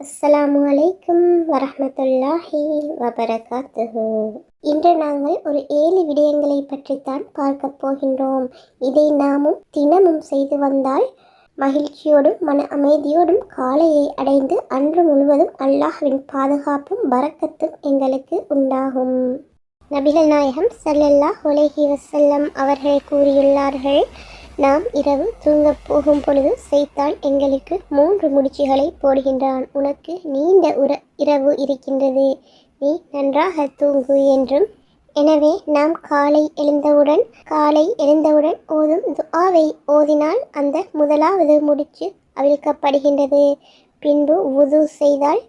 அஸ்ஸலாமு அலைக்கும் வரமத்துல்லாஹி வபரகாத்துஹு. இன்று நாங்கள் ஒரு ஏழு விடயங்களை பற்றித்தான் பார்க்க போகின்றோம். இதை நாமும் தினமும் செய்து வந்தால் மகிழ்ச்சியோடும் மன அமைதியோடும் காலையை அடைந்து அன்று முழுவதும் அல்லாஹ்வின் பாதுகாப்பும் வரக்கத்தும் எங்களுக்கு உண்டாகும். நபிகள் நாயகம் ஸல்லல்லாஹு உலகி வசல்லம் அவர்கள் கூறியுள்ளார்கள் நாம் இரவு தூங்கப் போகும் பொழுது செய்தான் எங்களுக்கு மூன்று முடிச்சுகளை போடுகின்றான். உனக்கு நீண்ட உர இரவு இருக்கின்றது. நீ நன்றாக தூங்கு என்றும். எனவே நாம் காலை எழுந்தவுடன் காலை எழுந்தவுடன் ஓதும் துஆவை ஓதினால் அந்த முதலாவது முடிச்சு அவிழ்க்கப்படுகின்றது. பின்பு உது செய்தால்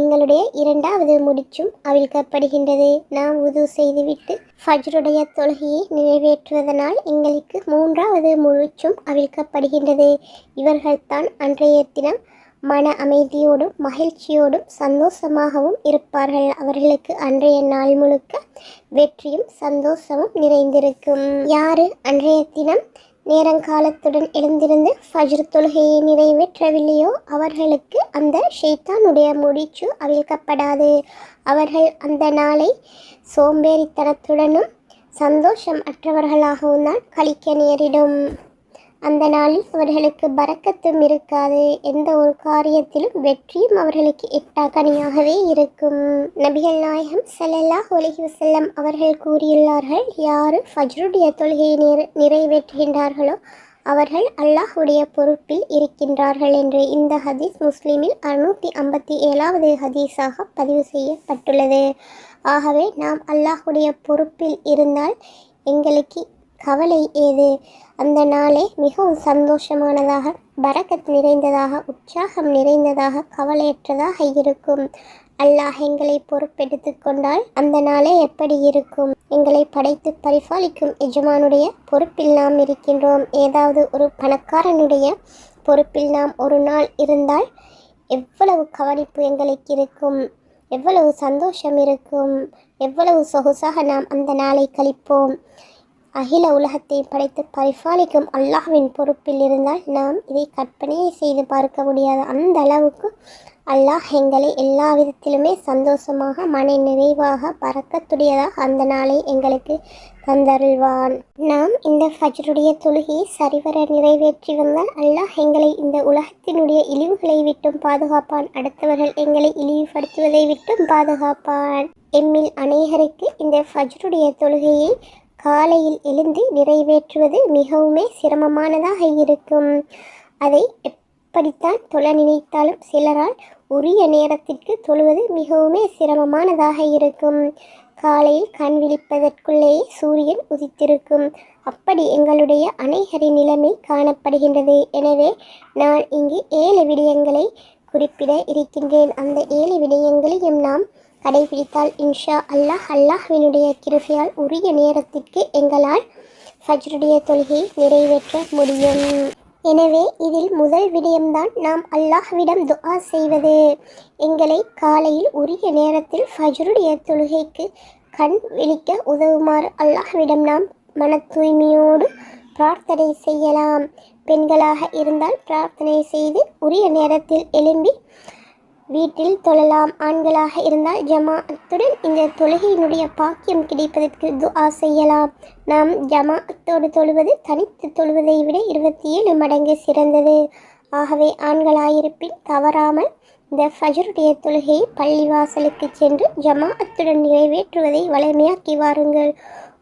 எங்களுடைய இரண்டாவது முடிச்சும் அவிழ்க்கப்படுகின்றது. நாம் உது செய்துவிட்டு ஃபஜ்ருடைய தொழுகையை நிறைவேற்றுவதனால் எங்களுக்கு மூன்றாவது முடிச்சும் அவிழ்க்கப்படுகின்றது. இவர்கள்தான் அன்றைய தினம் மன அமைதியோடும் மகிழ்ச்சியோடும் சந்தோஷமாகவும் இருப்பார்கள். அவர்களுக்கு அன்றைய நாள் முழுக்க வெற்றியும் சந்தோஷமும் நிறைந்திருக்கும். யாரு அன்றைய தினம் நேரங்காலத்துடன் எழுந்திருந்து ஃபஜ்ர் தொழுகையை நிறைவேற்றவில்லையோ? அவர்களுக்கு அந்த ஷைத்தானுடைய முடிச்சு அவிழ்க்கப்படாது. அவர்கள் அந்த நாளை சோம்பேறித்தனத்துடனும் சந்தோஷம் அற்றவர்களாகவும் தான் கழிக்க நேரிடும். அந்த நாளில் அவர்களுக்கு பறக்கத்தும் இருக்காது. எந்த ஒரு காரியத்திலும் வெற்றியும் அவர்களுக்கு எட்டாக்கனியாகவே இருக்கும். நபிகள் நாயகம் செல்லல்லா அலைஹி அவர்கள் கூறியுள்ளார்கள் யார் ஃபஜ்ருடைய தொழுகையை நிறை நிறைவேற்றுகின்றார்களோ அவர்கள் அல்லாஹுடைய பொறுப்பில் இருக்கின்றார்கள் என்று இந்த ஹதீஸ் முஸ்லீமில் அறுநூற்றி ஐம்பத்தி ஏழாவது ஹதீஸாக பதிவு செய்யப்பட்டுள்ளது. ஆகவே நாம் அல்லாஹுடைய பொறுப்பில் இருந்தால் எங்களுக்கு கவலை ஏது? அந்த நாளே மிகவும் சந்தோஷமானதாக பரக்கத் நிறைந்ததாக உற்சாகம் நிறைந்ததாக கவலையற்றதாக இருக்கும். அல்லாஹ் எங்களை பொறுப்பெடுத்து கொண்டால் அந்த நாளே எப்படி இருக்கும்? எங்களை படைத்து பரிபாலிக்கும் எஜமானுடைய பொறுப்பில் நாம் இருக்கின்றோம். ஏதாவது ஒரு பணக்காரனுடைய பொறுப்பில் நாம் ஒரு நாள் இருந்தால் எவ்வளவு கவனிப்பு எங்களுக்கு இருக்கும்? எவ்வளவு சந்தோஷம் இருக்கும்? எவ்வளவு சொகுசாக நாம் அந்த நாளை கழிப்போம்? அகில உலகத்தை படைத்து பரிபாலிக்கும் அல்லாஹ்வின் பொறுப்பில் இருந்தால் நாம் இதை கற்பனையை செய்து பார்க்க முடியாது. அந்த அளவுக்கு அல்லாஹ் எங்களை எல்லா விதத்திலுமே சந்தோஷமாக மன நிறைவாக பறக்கத்துடையதாக அந்த நாளை எங்களுக்கு தந்தருள்வான். நாம் இந்த ஃபஜ்ருடைய தொழுகையை சரிவர நிறைவேற்றி வந்தால் அல்லாஹ் எங்களை இந்த உலகத்தினுடைய இழிவுகளை விட்டும் பாதுகாப்பான். அடுத்தவர்கள் எங்களை இழிவுபடுத்துவதை விட்டும் பாதுகாப்பான். எம்மில் அநேகருக்கு இந்த ஃபஜ்ருடைய தொழுகையை காலையில் எழுந்து நிறைவேற்றுவது மிகவுமே சிரமமானதாக இருக்கும். அதை எப்படித்தான் தொழ நினைத்தாலும் சிலரால் உரிய நேரத்திற்கு தொழுவது மிகவுமே சிரமமானதாக இருக்கும். காலையில் கண் விழிப்பதற்குள்ளேயே சூரியன் உதித்திருக்கும். அப்படி எங்களுடைய அனைகரின் நிலைமை காணப்படுகின்றது. எனவே நான் இங்கு ஏழு விடயங்களை குறிப்பிட இருக்கின்றேன். அந்த ஏழு விடயங்களையும் நாம் கடைபிடித்தால் இன்ஷா அல்லாஹ் அல்லாஹ்வினுடைய கிருபையால் உரிய நேரத்திற்கு எங்களால் ஃபஜ்ருடைய தொழுகையை நிறைவேற்ற முடியும். எனவே இதில் முதல் விடயம்தான் நாம் அல்லாஹ்விடம் துஆ செய்வது. எங்களை காலையில் உரிய நேரத்தில் ஃபஜ்ருடைய தொழுகைக்கு கண் விழிக்க உதவுமாறு அல்லாஹ்விடம் நாம் மன தூய்மையோடு பிரார்த்தனை செய்யலாம். பெண்களாக இருந்தால் பிரார்த்தனை செய்து உரிய நேரத்தில் எழும்பி வீட்டில் தொழலாம். ஆண்களாக இருந்தால் ஜமாத்துடன் இந்த தொழுகையினுடைய பாக்கியம் கிடைப்பதற்கு துஆ செய்யலாம். நாம் ஜமாஅத்தோடு தொழுவது தனித்து தொழுவதை விட இருபத்தி ஏழு மடங்கு சிறந்தது. ஆகவே ஆண்களாயிருப்பின் தவறாமல் இந்த ஃபஜருடைய தொழுகையை பள்ளிவாசலுக்கு சென்று ஜமாஅத்துடன் நிறைவேற்றுவதை வலிமையாக்கி வாருங்கள்.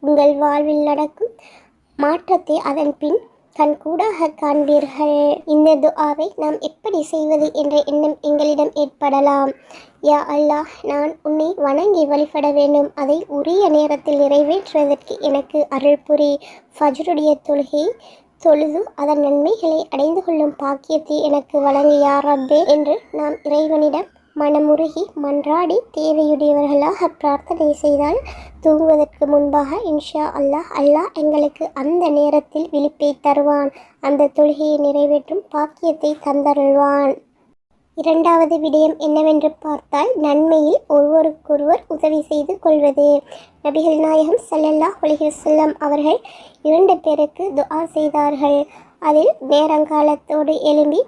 உங்கள் வாழ்வில் நடக்கும் மாற்றத்தை அதன் பின் கண்கூடாக காண்பீர்கள். இந்த துஆவை நாம் எப்படி செய்வது என்ற எண்ணம் எங்களிடம் ஏற்படலாம். யா அல்லாஹ் நான் உன்னை வணங்கி வழிபட வேண்டும். அதை உரிய நேரத்தில் நிறைவேற்றுவதற்கு எனக்கு அருள் புரி. ஃபஜ்ருடைய தொழுகை தொழுது அதன் நன்மைகளை அடைந்து கொள்ளும் பாக்கியத்தை எனக்கு வழங்கு ரப்பே என்று நாம் இறைவனிடம் மனமுருகி மன்றாடி தேவையுடையவர்களாக பிரார்த்தனை செய்தால் தூங்குவதற்கு முன்பாக இன்ஷா அல்லாஹ் அல்லாஹ் எங்களுக்கு அந்த நேரத்தில் விழிப்பை தருவான். அந்த தொழுகையை நிறைவேற்றும் பாக்கியத்தை தந்தருள்வான். இரண்டாவது விடயம் என்னவென்று பார்த்தால் நன்மையில் ஒருவருக்கொருவர் உதவி செய்து கொள்வது. நபிகள் நாயகம் சல்லல்லா ஒலிஹசல்லம் அவர்கள் இரண்டு பேருக்கு துஆ செய்தார்கள். அதில் நேரங்காலத்தோடு எழும்பி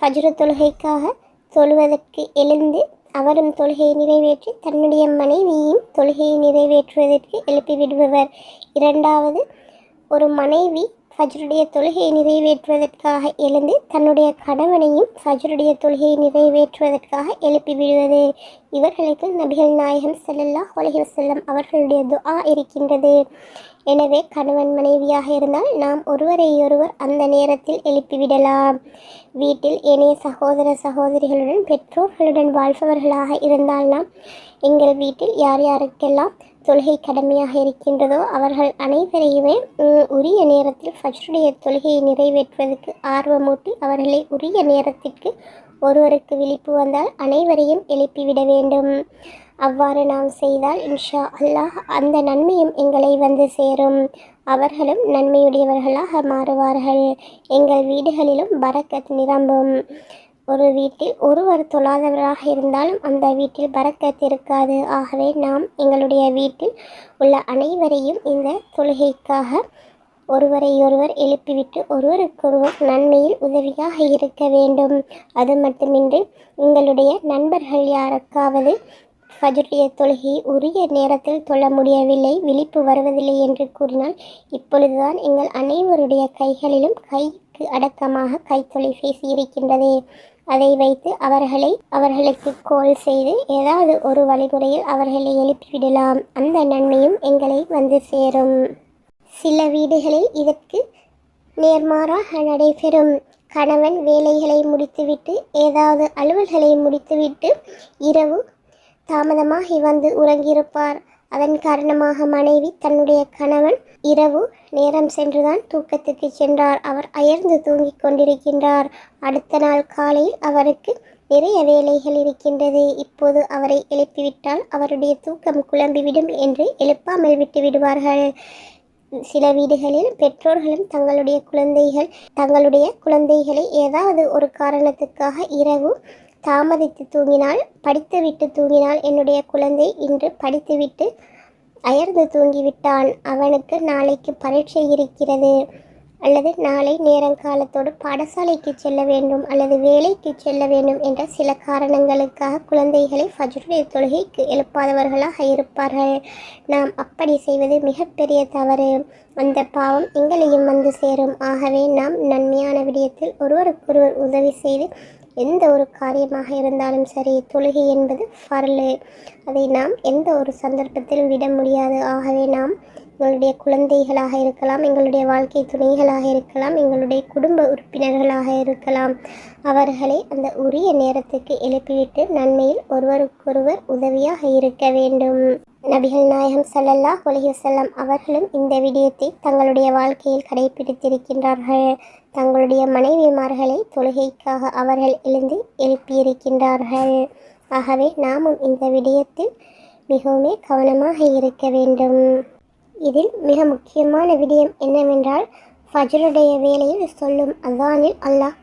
ஃபஜ்ரு தொழுகைக்காக தொழுவதற்கு எழுந்து அவரும் தொழுகையை நிறைவேற்றி தன்னுடைய மனைவியும் தொழுகையை நிறைவேற்றுவதற்கு எழுப்பிவிடுபவர். இரண்டாவது ஒரு மனைவி ஃபஜ்ருடைய தொழுகையை நிறைவேற்றுவதற்காக எழுந்து தன்னுடைய கணவனையும் ஃபஜ்ருடைய தொழுகையை நிறைவேற்றுவதற்காக எழுப்பி விடுவது இவர்களுக்கு நபிகள் நாயகம் செல்லல்லா அலைஹி வசல்லம் அவர்களுடைய துஆ இருக்கின்றது. எனவே கணவன் மனைவியாக இருந்தால் நாம் ஒருவரையொருவர் அந்த நேரத்தில் எழுப்பிவிடலாம். வீட்டில் ஏனைய சகோதர சகோதரிகளுடன் பெற்றோர்களுடன் வாழ்பவர்களாக இருந்தால் நாம் எங்கள் வீட்டில் யார் யாருக்கெல்லாம் தொழுகை கடமையாக இருக்கின்றதோ அவர்கள் அனைவரையுமே உரிய நேரத்தில் ஃபஜ்ருடைய தொழுகையை நிறைவேற்றுவதற்கு ஆர்வமூட்டி அவர்களை உரிய நேரத்திற்கு ஒருவருக்கு விழிப்பு வந்தால் அனைவரையும் எழுப்பிவிட வேண்டும். அவ்வாறு நாம் செய்தால் இன்ஷா அல்லாஹ் அந்த நன்மையும் எங்களை வந்து சேரும். அவர்களும் நன்மையுடையவர்களாக மாறுவார்கள். எங்கள் வீடுகளிலும் பரக்கத் நிரம்பும். ஒரு வீட்டில் ஒருவர் தொழாதவராக இருந்தாலும் அந்த வீட்டில் பறக்கத் இருக்காது. ஆகவே நாம் எங்களுடைய வீட்டில் உள்ள அனைவரையும் இந்த தொழுகைக்காக ஒருவரையொருவர் எழுப்பிவிட்டு ஒருவருக்கொருவர் நன்மையில் உதவியாக இருக்க வேண்டும். அது மட்டுமின்றி உங்களுடைய நண்பர்கள் யாருக்காவது ஃபஜ்ருடைய தொழுகையை உரிய நேரத்தில் தொழ முடியவில்லை விழிப்பு வருவதில்லை என்று கூறினால் இப்பொழுதுதான் எங்கள் அனைவருடைய கைகளிலும் கைக்கு அடக்கமாக கைத்தொலைபேசி இருக்கின்றது. அதை வைத்து அவர்களை அவர்களுக்கு கோல் செய்து ஏதாவது ஒரு வழிமுறையில் அவர்களை எழுப்பிவிடலாம். அந்த நன்மையும் எங்களை வந்து சேரும். சில வீடுகளில் இதற்கு நேர்மாறாக நடைபெறும். கணவன் வேலைகளை முடித்துவிட்டு ஏதாவது அலுவல்களை முடித்துவிட்டு இரவு தாமதமாகி வந்து உறங்கியிருப்பார். அதன் காரணமாக மனைவி தன்னுடைய கணவன் இரவு நேரம் சென்றுதான் தூக்கத்துக்கு சென்றார். அவர் அயர்ந்து தூங்கிக் கொண்டிருக்கின்றார். அடுத்த நாள் காலையில் அவருக்கு நிறைய வேலைகள் இருக்கின்றது. இப்போது அவரை எழுப்பிவிட்டால் அவருடைய தூக்கம் குழம்பிவிடும் என்று எழுப்பாமல் விட்டு விடுவார்கள் சில வீடுகளில் பெற்றோர்களும் தங்களுடைய குழந்தைகள் தங்களுடைய குழந்தைகளை ஏதாவது ஒரு காரணத்துக்காக இரவு தாமதித்து தூங்கினால் படித்துவிட்டு தூங்கினால் என்னுடைய குழந்தை இன்று படித்துவிட்டு அயர்ந்து தூங்கிவிட்டான். அவனுக்கு நாளைக்கு பரீட்சை இருக்கிறது. அல்லது நாளை நேரங்காலத்தோடு பாடசாலைக்கு செல்ல வேண்டும் அல்லது வேலைக்கு செல்ல வேண்டும் என்ற சில காரணங்களுக்காக குழந்தைகளை ஃபஜ்ருடைய தொழுகைக்கு எழுப்பாதவர்களாக இருப்பார்கள். நாம் அப்படி செய்வது மிகப்பெரிய தவறு. அந்த பாவம் எங்களையும் வந்து சேரும். ஆகவே நாம் நன்மையான விடயத்தில் ஒருவருக்கொருவர் உதவி செய்து எந்த ஒரு காரியமாக இருந்தாலும் சரி தொழுகை என்பது ஃபர்லு அதை நாம் எந்த ஒரு சந்தர்ப்பத்திலும் விட முடியாது. ஆகவே நாம் எங்களுடைய குழந்தைகளாக இருக்கலாம் எங்களுடைய வாழ்க்கை துணைகளாக இருக்கலாம் எங்களுடைய குடும்ப உறுப்பினர்களாக இருக்கலாம். அவர்களை அந்த உரிய நேரத்துக்கு எழுப்பிவிட்டு நன்மையில் ஒருவருக்கொருவர் உதவியாக இருக்க வேண்டும். நபிகள் நாயகம் சல்லல்லா ஒலிஹசல்லாம் அவர்களும் இந்த விடயத்தை தங்களுடைய வாழ்க்கையில் கடைபிடித்திருக்கின்றார்கள் தங்களுடைய மனைவிமார்களை தொழுகைக்காக அவர்கள் எழுந்து எழுப்பியிருக்கின்றார்கள். ஆகவே நாமும் இந்த விடயத்தில் மிகவும் கவனமாக இருக்க வேண்டும். இதில் மிக முக்கியமான விடயம் என்னவென்றால் ஃபஜ்ருடைய வேலையில் சொல்லும் அதானில் அல்லாஹ்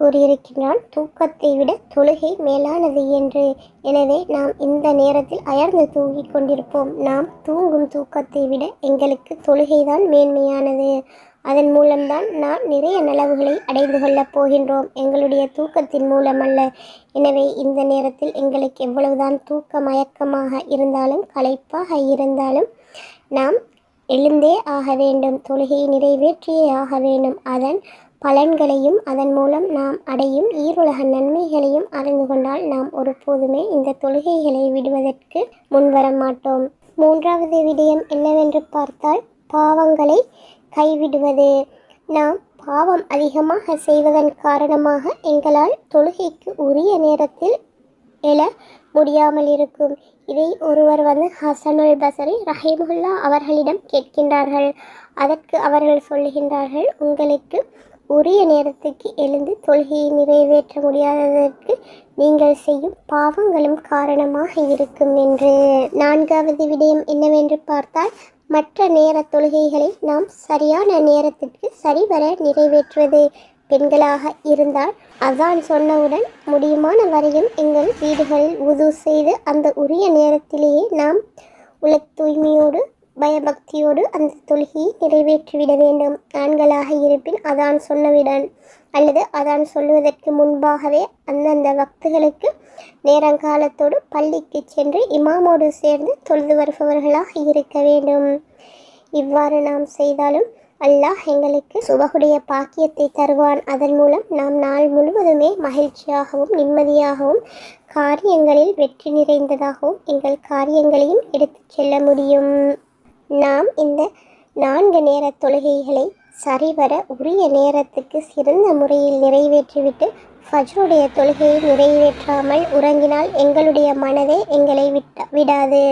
கூறியிருக்கின்றான் தூக்கத்தை விட தொழுகை மேலானது என்று. எனவே நாம் இந்த நேரத்தில் அயர்ந்து தூங்கிக் கொண்டிருப்போம். நாம் தூங்கும் தூக்கத்தை விட எங்களுக்கு தொழுகைதான் மேன்மையானது. அதன் மூலம்தான் நாம் நிறைய நலவுகளை அடைந்து கொள்ளப் போகின்றோம். எங்களுடைய தூக்கத்தின் மூலமல்ல. எனவே இந்த நேரத்தில் எங்களுக்கு எவ்வளவுதான் தூக்க மயக்கமாக இருந்தாலும் களைப்பாக இருந்தாலும் நாம் எழுந்தே ஆக வேண்டும். தொழுகையை நிறைவேற்றியே ஆக வேண்டும். அதன் பலன்களையும் அதன் மூலம் நாம் அடையும் ஈருலக நன்மைகளையும் அறிந்து கொண்டால் நாம் ஒருபோதுமே இந்த தொழுகைகளை விடுவதற்கு முன்வர மாட்டோம். மூன்றாவது விடயம் என்னவென்று பார்த்தால் பாவங்களை கைவிடுவது. நாம் பாவம் அதிகமாக செய்வதன் காரணமாக எங்களால் தொழுகைக்கு உரிய நேரத்தில் எழ முடியாமல் இருக்கும். இதை ஒருவர் வந்து ஹசனுல் பசரி ரஹீமுல்லா அவர்களிடம் கேட்கின்றார்கள். அதற்கு அவர்கள் சொல்லுகின்றார்கள் உங்களுக்கு உரிய நேரத்துக்கு எழுந்து தொழுகையை நிறைவேற்ற முடியாததற்கு நீங்கள் செய்யும் பாவங்களும் காரணமாக இருக்கும் என்று. நான்காவது விடயம் என்னவென்று பார்த்தால் மற்ற நேர தொழுகைகளை நாம் சரியான நேரத்திற்கு சரிவர நிறைவேற்றுவது. பெண்களாக இருந்தால் அதான் சொன்னவுடன் முடியுமான வரையும் எங்கள் வீடுகளில் உது செய்து அந்த உரிய நேரத்திலேயே நாம் உள்ள தூய்மையோடு பயபக்தியோடு அந்த தொழுகையை நிறைவேற்றிவிட வேண்டும். ஆண்களாக இருப்பின் அதான் சொன்னவுடன் அல்லது அதான் சொல்லுவதற்கு முன்பாகவே அந்தந்த வக்துகளுக்கு நேரங்காலத்தோடு பள்ளிக்கு சென்று இமாமோடு சேர்ந்து தொழுது வருபவர்களாக இருக்க வேண்டும். இவ்வாறு நாம் செய்தாலும் அல்லாஹ் எங்களுக்கு சுபகுடைய பாக்கியத்தை தருவான். அதன் மூலம் நாம் நாள் முழுவதுமே மகிழ்ச்சியாகவும் நிம்மதியாகவும் காரியங்களில் வெற்றி நிறைந்ததாகவும் எங்கள் காரியங்களையும் எடுத்துச் செல்ல முடியும். நாம் இந்த நான்கு நேர தொழுகைகளை சரிவர உரிய நேரத்துக்கு சிறந்த முறையில் நிறைவேற்றிவிட்டு ஃபஜ்ருடைய தொழுகையை நிறைவேற்றாமல் உறங்கினால் எங்களுடைய மனதே எங்களை விட்ட விடாது.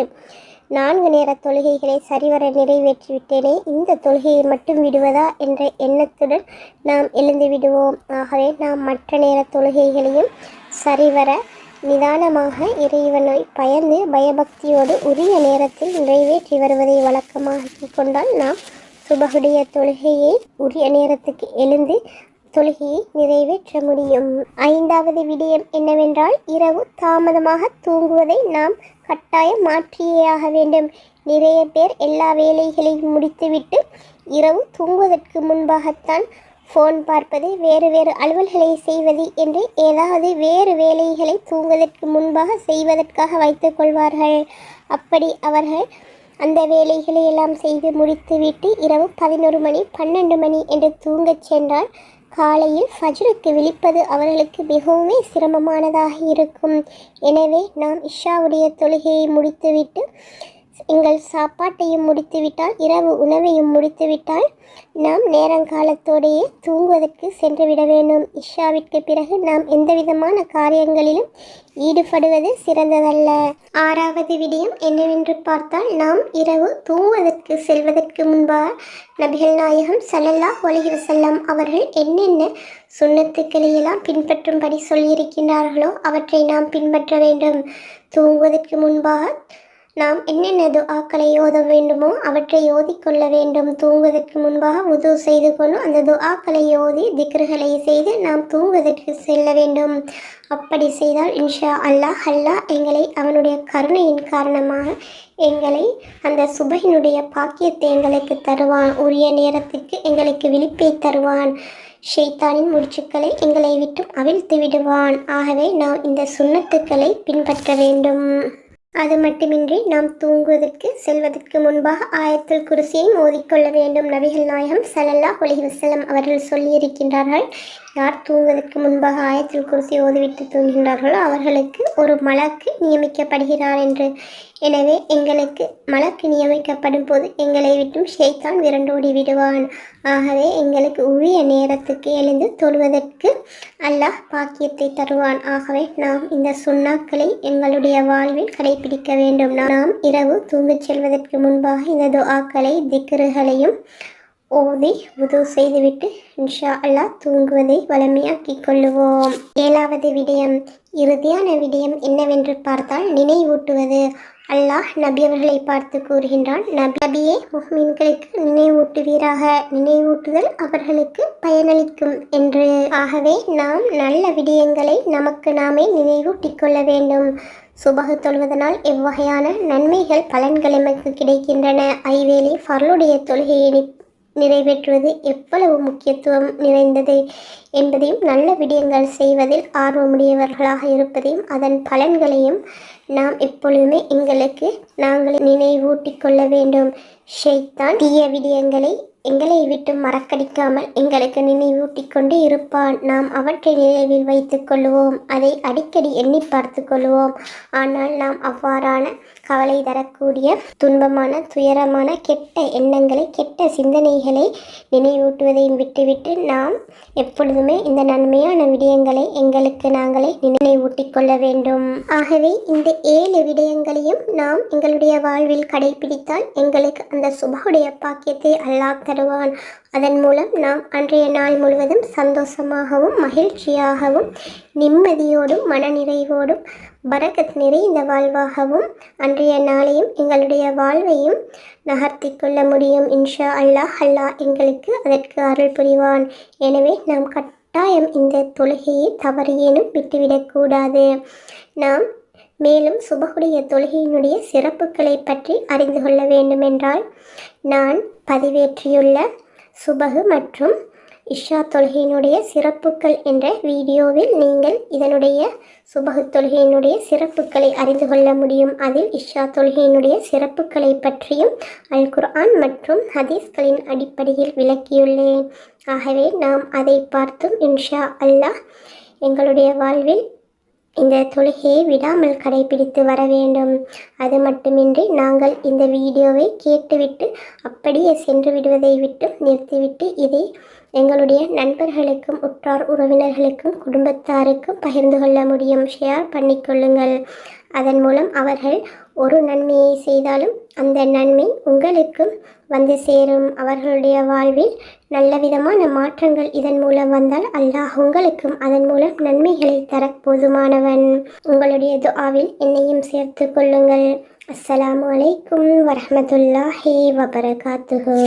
நான்கு நேர தொழுகைகளை சரிவர நிறைவேற்றிவிட்டேனே இந்த தொழுகையை மட்டும் விடுவதா என்ற எண்ணத்துடன் நாம் எழுந்து விடுவோம். ஆகவே நாம் மற்ற நேர தொழுகைகளையும் சரிவர நிதானமாக இறைவனை பயந்து பயபக்தியோடு உரிய நேரத்தில் நிறைவேற்றி வருவதை வழக்கமாக்கிக் கொண்டால் நாம் சுபகுடைய தொழுகையை உரிய நேரத்துக்கு எழுந்து தொழுகையை நிறைவேற்ற முடியும். ஐந்தாவது விடயம் என்னவென்றால் இரவு தாமதமாக தூங்குவதை நாம் கட்டாயம் மாற்றியே ஆக வேண்டும். நிறைய பேர் எல்லா வேலைகளையும் முடித்துவிட்டு இரவு தூங்குவதற்கு முன்பாகத்தான் ஃபோன் பார்ப்பது வேறு வேறு அலுவல்களை செய்வது என்று ஏதாவது வேறு வேலைகளை தூங்குவதற்கு முன்பாக செய்வதற்காக வைத்து கொள்வார்கள். அப்படி அவர்கள் அந்த வேலைகளை எல்லாம் செய்து முடித்துவிட்டு இரவு பதினொரு மணி பன்னெண்டு மணி என்று தூங்கச் சென்றால் காலையில் ஃபஜ்ருக்கு விழிப்பது அவர்களுக்கு மிகவும் சிரமமானதாக இருக்கும். எனவே நாம் இஷாவுடைய தொழுகையை முடித்துவிட்டு எங்கள் சாப்பாட்டையும் முடித்துவிட்டால் இரவு உணவையும் முடித்துவிட்டால் நாம் நேரங்காலத்தோடையே தூங்குவதற்கு சென்றுவிட வேண்டும். இஷாவிற்கு பிறகு நாம் எந்த விதமான காரியங்களிலும் ஈடுபடுவது சிறந்ததல்ல. ஆறாவது விடயம் என்னவென்று பார்த்தால் நாம் இரவு தூங்குவதற்கு செல்வதற்கு முன்பாக நபிகள் நாயகம் சல்லல்லா அலைஹி வஸல்லம் அவர்கள் என்னென்ன சுண்ணத்துக்களையெல்லாம் பின்பற்றும்படி சொல்லியிருக்கின்றார்களோ அவற்றை நாம் பின்பற்ற வேண்டும். தூங்குவதற்கு முன்பாக நாம் என்னென்ன துஆக்களை ஓத வேண்டுமோ அவற்றை ஓதிக்கொள்ள வேண்டும். தூங்குவதற்கு முன்பாக உது செய்து கொண்டு அந்த துஆக்களை ஓதி திக்ருகளை செய்து நாம் தூங்குவதற்கு செல்ல வேண்டும். அப்படி செய்தால் இன்ஷா அல்லாஹ் அல்லாஹ் எங்களை அவனுடைய கருணையின் காரணமாக எங்களை அந்த சுபையினுடைய பாக்கியத்தை எங்களுக்கு தருவான். உரிய நேரத்துக்கு எங்களுக்கு விழிப்பை தருவான். ஷெய்தானின் முடிச்சுக்களை எங்களை விட்டும் அவிழ்த்து விடுவான். ஆகவே நாம் இந்த சுண்ணத்துக்களை பின்பற்ற வேண்டும். அது மட்டுமின்றி நாம் தூங்குவதற்கு செல்வதற்கு முன்பாக ஆயத்தில் குருசியையும் மோதிக்கொள்ள வேண்டும். நபிகள் நாயகம் சலல்லா ஒலிஹி வசலம் அவர்கள் சொல்லியிருக்கின்றார்கள் யார் தூங்குவதற்கு முன்பாக ஆயத்தில் குருசி ஓதுவிட்டு தூங்குகின்றார்களோ அவர்களுக்கு ஒரு மலக்கு நியமிக்கப்படுகிறார் என்று. எனவே எங்களுக்கு மலக்கு நியமிக்கப்படும் போது எங்களை விட்டும் ஷேத்தான் விரண்டோடி விடுவான். ஆகவே எங்களுக்கு உரிய நேரத்துக்கு எழுந்து தொழுவதற்கு அல்லாஹ் பாக்கியத்தை தருவான். ஆகவே நாம் இந்த சுண்ணாக்களை எங்களுடைய வாழ்வில் கடைபிடிக்க வேண்டும். நாம் இரவு தூங்கச் செல்வதற்கு முன்பாக இந்த துஆக்களை திக்கருகளையும் ஓதி உதவு செய்துவிட்டு இன்ஷா அல்லாஹ் தூங்குவதை வளமையாக்கி கொள்ளுவோம். ஏழாவது விடயம் இறுதியான விடயம் என்னவென்று பார்த்தால் நினைவூட்டுவது. அல்லாஹ் நபி அவர்களை பார்த்து கூறுகின்றான் நபி நபியே முஹ்மீன்களுக்கு நினைவூட்டுவீராக. நினைவூட்டுதல் அவர்களுக்கு பயனளிக்கும் என்று. ஆகவே நாம் நல்ல விடயங்களை நமக்கு நாமே நினைவூட்டிக் கொள்ள வேண்டும். சுபகு தொழுவதனால் எவ்வகையான நன்மைகள் பலன்கள் எமக்கு கிடைக்கின்றன. ஐவேளை ஃபர்லுடைய தொழுகையை நிறைவேற்றுவது எவ்வளவு முக்கியத்துவம் நிறைந்தது என்பதையும் நல்ல விடயங்கள் செய்வதில் ஆர்வமுடையவர்களாக இருப்பதையும் அதன் பலன்களையும் நாம் எப்பொழுதுமே எங்களுக்கு நாங்கள் நினைவூட்டி கொள்ள வேண்டும். ஷெய்தான் தீய விடயங்களை எங்களை விட்டு மறக்கடிக்காமல் எங்களுக்கு நினைவூட்டி கொண்டு இருப்பான். நாம் அவற்றை நினைவில் வைத்துக் கொள்வோம். அதை அடிக்கடி எண்ணி பார்த்து கொள்வோம். ஆனால் நாம் அவ்வாறான கவலை தரக்கூடிய துன்பமான துயரமான கெட்ட எண்ணங்களை கெட்ட சிந்தனைகளை நினைவூட்டுவதையும் விட்டுவிட்டு நாம் எப்பொழுதுமே இந்த நன்மையான விடயங்களை எங்களுக்கு நாங்களே நினைவூட்டிக் கொள்ள வேண்டும். ஆகவே இந்த ஏழு விடயங்களையும் நாம் எங்களுடைய வாழ்வில் கடைபிடித்தால் எங்களுக்கு அந்த சுபகுடைய பாக்கியத்தை அல்லாஹ் தருவான். அதன் மூலம் நாம் அன்றைய நாள் முழுவதும் சந்தோஷமாகவும் மகிழ்ச்சியாகவும் நிம்மதியோடும் மனநிறைவோடும் பரகத் நிறைந்த வாழ்வாகவும் அன்றைய நாளையும் எங்களுடைய வாழ்வையும் நகர்த்தி கொள்ள முடியும். இன்ஷா அல்லாஹ் அல்லாஹ் எங்களுக்கு அதற்கு அருள் புரிவான். எனவே நாம் கட்டாயம் இந்த தொழுகையை தவறியேனும் விட்டுவிடக்கூடாது நாம் மேலும் சுபகுடைய தொழுகையினுடைய சிறப்புகளை பற்றி அறிந்து கொள்ள வேண்டுமென்றால் நான் பதிவேற்றியுள்ள சுபகு மற்றும் இஷா தொழுகையினுடைய சிறப்புகள் என்ற வீடியோவில் நீங்கள் இதனுடைய சுபகு தொழுகையினுடைய சிறப்புகளை அறிந்து கொள்ள முடியும். அதில் இஷா தொழுகையினுடைய சிறப்புகளை பற்றியும் அல் குர்ஆன் மற்றும் ஹதீஸ்களின் அடிப்படையில் விளக்கியுள்ளேன். ஆகவே நாம் அதை பார்த்தும் இன்ஷா அல்லாஹ் எங்களுடைய வாழ்வில் இந்த தொழுகையை விடாமல் கடைபிடித்து வர வேண்டும். அது மட்டுமின்றி நாங்கள் இந்த வீடியோவை கேட்டுவிட்டு அப்படியே சென்று விடுவதை விட்டு நிறுத்திவிட்டு இதை எங்களுடைய நண்பர்களுக்கும் உற்றார் உறவினர்களுக்கும் குடும்பத்தாருக்கும் பகிர்ந்து கொள்ள முடியும். ஷேர் பண்ணிக்கொள்ளுங்கள் அதன் மூலம் அவர்கள் ஒரு நன்மையை செய்தாலும் அந்த நன்மை உங்களுக்கும் வந்து சேரும். அவர்களுடைய வாழ்வில் நல்ல விதமான மாற்றங்கள் இதன் மூலம் வந்தால் அல்லாஹ் உங்களுக்கும் அதன் மூலம் நன்மைகளை தர போதுமானவன். உங்களுடைய துஆவில் என்னையும் சேர்த்து கொள்ளுங்கள். அஸ்ஸலாமு அலைக்கும் வரமத்துல்லாஹி வபரகாத்துஹு.